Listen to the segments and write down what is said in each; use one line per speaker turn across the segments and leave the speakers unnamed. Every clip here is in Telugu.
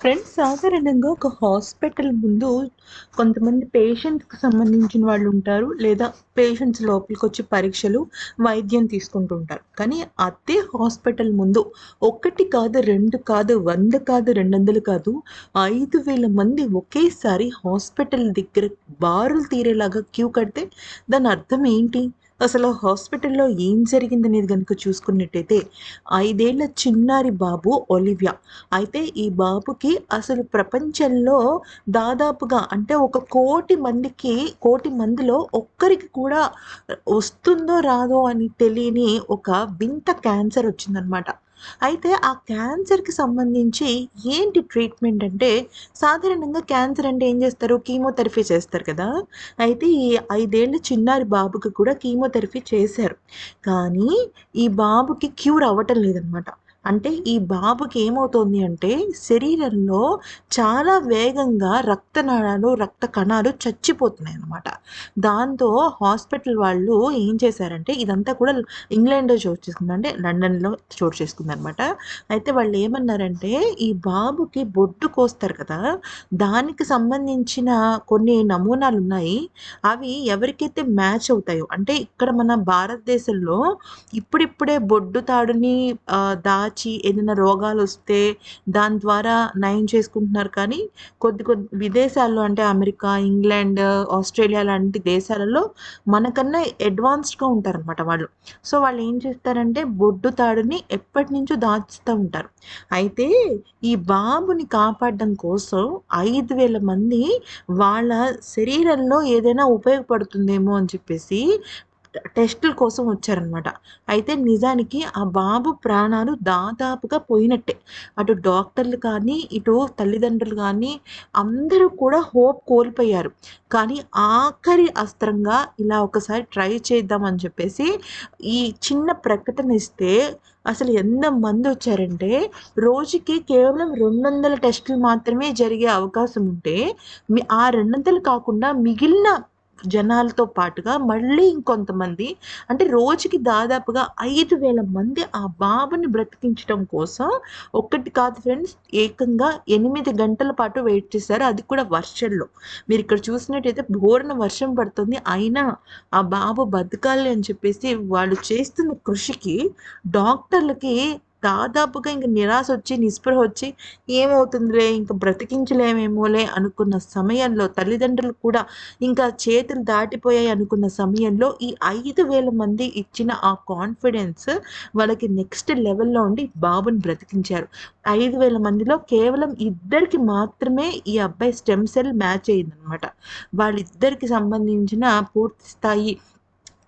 ఫ్రెండ్స్ సాధారణంగా ఒక హాస్పిటల్ ముందు కొంతమంది పేషెంట్స్కి సంబంధించిన వాళ్ళు ఉంటారు లేదా పేషెంట్స్ లోపలికి వచ్చి పరీక్షలు వైద్యం తీసుకుంటూ ఉంటారు. కానీ అదే హాస్పిటల్ ముందు ఒకటి కాదు రెండు కాదు వంద కాదు రెండు వందలు కాదు ఐదు వేల మంది ఒకేసారి హాస్పిటల్ దగ్గర బారులు తీరేలాగా క్యూ కడితే దాని అర్థం ఏంటి? అసలు హాస్పిటల్లో ఏం జరిగిందనేది కనుక చూసుకున్నట్టయితే ఐదేళ్ళ చిన్నారి బాబు ఒలివియా. అయితే ఈ బాబుకి అసలు ప్రపంచంలో దాదాపుగా అంటే ఒక కోటి మందికి కోటి మందిలో ఒక్కరికి కూడా వస్తుందో రాదో అని తెలియని ఒక వింత క్యాన్సర్ వచ్చిందనమాట అయితే ఆ క్యాన్సర్కి సంబంధించి ఏంటి ట్రీట్మెంట్ అంటే సాధారణంగా క్యాన్సర్ అంటే ఏం చేస్తారు? కీమోథెరపీ చేస్తారు కదా. అయితే ఈ ఐదేళ్ళ చిన్నారి బాబుకి కూడా కీమోథెరపీ చేశారు. కానీ ఈ బాబుకి క్యూర్ అవ్వటం లేదనమాట. అంటే ఈ బాబుకి ఏమవుతోంది అంటే శరీరంలో చాలా వేగంగా రక్తనాళాలు రక్త కణాలు చచ్చిపోతున్నాయి అన్నమాట దాంతో హాస్పిటల్ వాళ్ళు ఏం చేశారంటే ఇదంతా కూడా ఇంగ్లాండ్లో చోటు చేసుకుంది అంటే లండన్లో చోటు చేసుకుంది అనమాట అయితే వాళ్ళు ఏమన్నారంటే ఈ బాబుకి బొడ్డు కోస్తారు కదా దానికి సంబంధించిన కొన్ని నమూనాలు ఉన్నాయి అవి ఎవరికైతే మ్యాచ్ అవుతాయో అంటే ఇక్కడ మన భారతదేశంలో ఇప్పుడిప్పుడే బొడ్డు తాడుని దా దాచి ఏదైనా రోగాలు వస్తే దాని ద్వారా నయం చేసుకుంటున్నారు. కానీ కొద్ది కొద్ది విదేశాల్లో అంటే అమెరికా ఇంగ్లాండ్ ఆస్ట్రేలియా లాంటి దేశాలలో మనకన్నా అడ్వాన్స్డ్గా ఉంటారనమాట వాళ్ళు. సో వాళ్ళు ఏం చేస్తారంటే బొడ్డు తాడుని ఎప్పటి నుంచో దాచుతూ ఉంటారు. అయితే ఈ బాబుని కాపాడడం కోసం ఐదు వేల మంది వాళ్ళ శరీరంలో ఏదైనా ఉపయోగపడుతుందేమో అని చెప్పేసి టెస్టుల కోసం వచ్చారనమాట అయితే నిజానికి ఆ బాబు ప్రాణాలు దాదాపుగా పోయినట్టే. అటు డాక్టర్లు కానీ ఇటు తల్లిదండ్రులు కానీ అందరూ కూడా హోప్ కోల్పోయారు. కానీ ఆఖరి అస్త్రంగా ఇలా ఒకసారి ట్రై చేద్దామని చెప్పేసి ఈ చిన్న ప్రకటన ఇస్తే అసలు ఎంత మంది వచ్చారంటే రోజుకి కేవలం రెండు వందల టెస్టులు మాత్రమే జరిగే అవకాశం ఉంటే మీ ఆ రెండు వందలు కాకుండా మిగిలిన జనాలతో పాటుగా మళ్ళీ ఇంకొంతమంది అంటే రోజుకి దాదాపుగా ఐదు వేల మంది ఆ బాబుని బ్రతికించడం కోసం ఒక్కటి కాదు ఫ్రెండ్స్ ఏకంగా ఎనిమిది గంటల పాటు వెయిట్ చేశారు. అది కూడా వర్షంలో. మీరు ఇక్కడ చూసినట్టయితే బోర్న వర్షం పడుతుంది. అయినా ఆ బాబు బతకాలి అని చెప్పేసి వాళ్ళు చేస్తున్న కృషికి డాక్టర్లకి దాదాపుగా ఇంక నిరాశ వచ్చి నిస్పృహ వచ్చి ఏమవుతుందిలే ఇంకా బ్రతికించలేమేమోలే అనుకున్న సమయంలో తల్లిదండ్రులు కూడా ఇంకా చేతులు దాటిపోయాయి అనుకున్న సమయంలో ఈ ఐదు వేల మంది ఇచ్చిన ఆ కాన్ఫిడెన్స్ వాళ్ళకి నెక్స్ట్ లెవెల్లో ఉండి బాబుని బ్రతికించారు. ఐదు వేల మందిలో కేవలం ఇద్దరికి మాత్రమే ఈ అబ్బాయి స్టెమ్ సెల్ మ్యాచ్ అయిందనమాట వాళ్ళిద్దరికి సంబంధించిన పూర్తి స్థాయి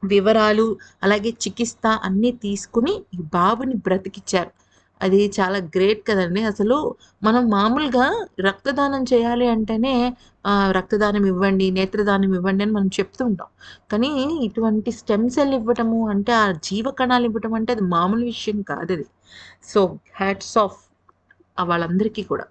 వివరాలు అలాగే చికిత్స అన్నీ తీసుకుని ఈ బాబుని బ్రతికిచ్చారు. అది చాలా గ్రేట్ కదండి. అసలు మనం మామూలుగా రక్తదానం చేయాలి అంటేనే రక్తదానం ఇవ్వండి నేత్రదానం ఇవ్వండి అని మనం చెప్తూ ఉంటాం. కానీ ఇటువంటి స్టెమ్ సెల్ ఇవ్వటము అంటే ఆ జీవ కణాలు ఇవ్వటం అంటే అది మామూలు విషయం కాదు అది సో హ్యాట్స్ ఆఫ్ వాళ్ళందరికీ కూడా.